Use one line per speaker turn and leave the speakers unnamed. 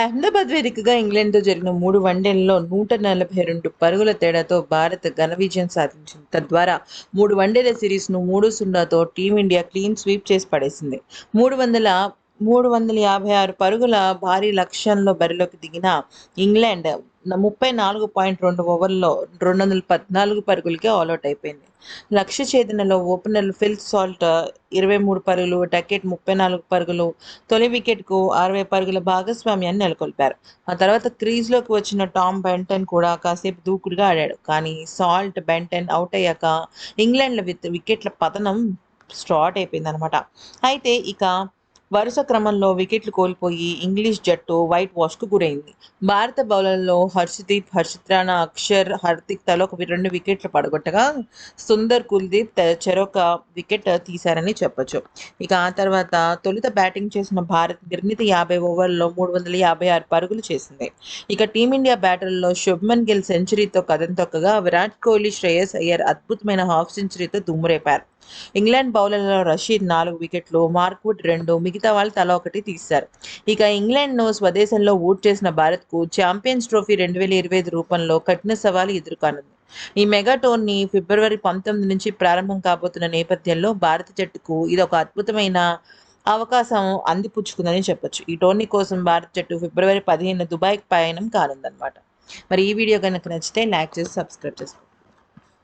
అహ్మదాబాద్ వేదికగా ఇంగ్లాండ్తో జరిగిన మూడు వన్డేల్లో నూట నలభై రెండు పరుగుల తేడాతో భారత్ ఘన విజయం సాధించింది. తద్వారా మూడు వన్డేల సిరీస్ను మూడు సున్నాతో టీమిండియా క్లీన్ స్వీప్ చేసి పడేసింది. మూడు వందల మూడు వందల యాభై ఆరు పరుగుల భారీ లక్ష్యంలో బరిలోకి దిగిన ఇంగ్లాండ్ ముప్పై నాలుగు పాయింట్ రెండు ఓవర్లలో రెండు వందల పద్నాలుగు పరుగులకే ఆల్అౌట్ అయిపోయింది. లక్ష్య ఛేదనలో ఓపెనర్ ఫిల్ సాల్ట్ ఇరవై మూడు పరుగులు డకెట్ ముప్పై నాలుగు పరుగులు తొలి వికెట్కు అరవై పరుగుల భాగస్వామ్యాన్ని నెలకొల్పారు. ఆ తర్వాత క్రీజ్లోకి వచ్చిన టామ్ బెంటన్ కూడా కాసేపు దూకుడుగా ఆడాడు. కానీ సాల్ట్ బెంటన్ అవుట్ అయ్యాక ఇంగ్లాండ్ల విత్ వికెట్ల పతనం స్టార్ట్ అయిపోయింది అనమాట అయితే ఇక వరుస క్రమంలో వికెట్లు కోల్పోయి ఇంగ్లీష్ జట్టు వైట్ వాష్కు గురైంది. భారత బౌలర్లలో హర్షదీప్ హర్షిత్ రాణా అక్షర్ హార్దిక్ తలో ఒక రెండు వికెట్లు పడగొట్టగా సుందర్ కుల్దీప్ చెరొక వికెట్ తీశారని చెప్పొచ్చు. ఇక ఆ తర్వాత తొలుత బ్యాటింగ్ చేసిన భారత్ నిర్ణీత యాభై ఓవర్లలో మూడు వందల యాభై ఆరు పరుగులు చేసింది. ఇక టీమిండియా బ్యాటర్లలో శుభ్మన్ గిల్ సెంచరీతో కథం తొక్కగా విరాట్ కోహ్లీ శ్రేయస్ అయ్యర్ అద్భుతమైన హాఫ్ సెంచరీతో దుమ్మురేపారు. ఇంగ్లాండ్ బౌలర్లలో రషీద్ నాలుగు వికెట్లు మార్క్వుడ్ రెండు మిగతా వాళ్ళు తల ఒకటి తీశారు. ఇక ఇంగ్లాండ్ను స్వదేశంలో ఊట్ చేసిన భారత్కు ఛాంపియన్స్ ట్రోఫీ రెండు వేల ఇరవై ఐదు రూపంలో కఠిన సవాలు ఎదుర్కానుంది ఈ మెగా టోర్నీ ఫిబ్రవరి పంతొమ్మిది నుంచి ప్రారంభం కాబోతున్న నేపథ్యంలో భారత జట్టుకు ఇది ఒక అద్భుతమైన అవకాశం అందిపుచ్చుకుందని చెప్పొచ్చు. ఈ టోర్నీ కోసం భారత జట్టు ఫిబ్రవరి పదిహేను దుబాయ్ పయనం కానుందన్నమాట. మరి ఈ వీడియో కనుక నచ్చితే లైక్ చేసి సబ్స్క్రైబ్ చేసుకోండి.